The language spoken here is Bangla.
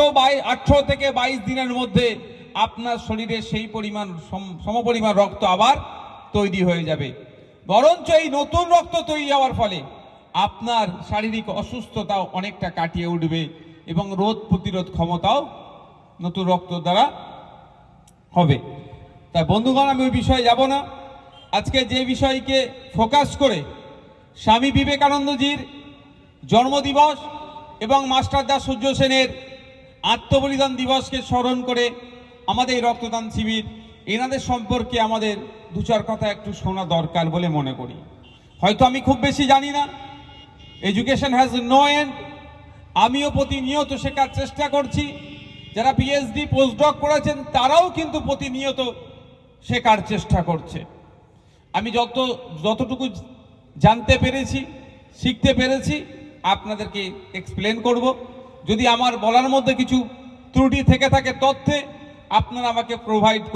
আঠারো থেকে বাইশ দিনের মধ্যে আপনার শরীরে সেই পরিমাণ, সম- সমপরিমাণ রক্ত আবার তৈরি হয়ে যাবে। বরঞ্চ এই নতুন রক্ত তৈরি হওয়ার ফলে আপনার শারীরিক অসুস্থতাও অনেকটা কাটিয়ে উঠবে এবং রোগ প্রতিরোধ ক্ষমতাও নতুন রক্ত দ্বারা হবে। তাই বন্ধুগণ, আমি ওই বিষয়ে যাব না। আজকে যে বিষয়কে ফোকাস করে স্বামী বিবেকানন্দজির জন্মদিবস এবং মাস্টারদা সূর্য সেনের আত্মবলিদান দিবসকে স্মরণ করে আমাদের এই রক্তদান শিবির, এনাদের সম্পর্কে আমাদের দু চার কথা একটু শোনা দরকার বলে মনে করি। হয়তো আমি খুব বেশি জানি না। এডুকেশন হ্যাজ নো এন্ড আমিও প্রতিনিয়ত শেখার চেষ্টা করছি। যারা পিএইচডি পোস্টডক করেছেন, তারাও কিন্তু প্রতিনিয়ত শেখার চেষ্টা করছে। আমি যত, যতটুকু জানতে পেরেছি, শিখতে পেরেছি, আপনাদেরকে এক্সপ্লেন করব। যদি আমার বলার মধ্যে কিছু ত্রুটি থেকে থাকে তথ্যে আপনারা আমাকে প্রোভাইড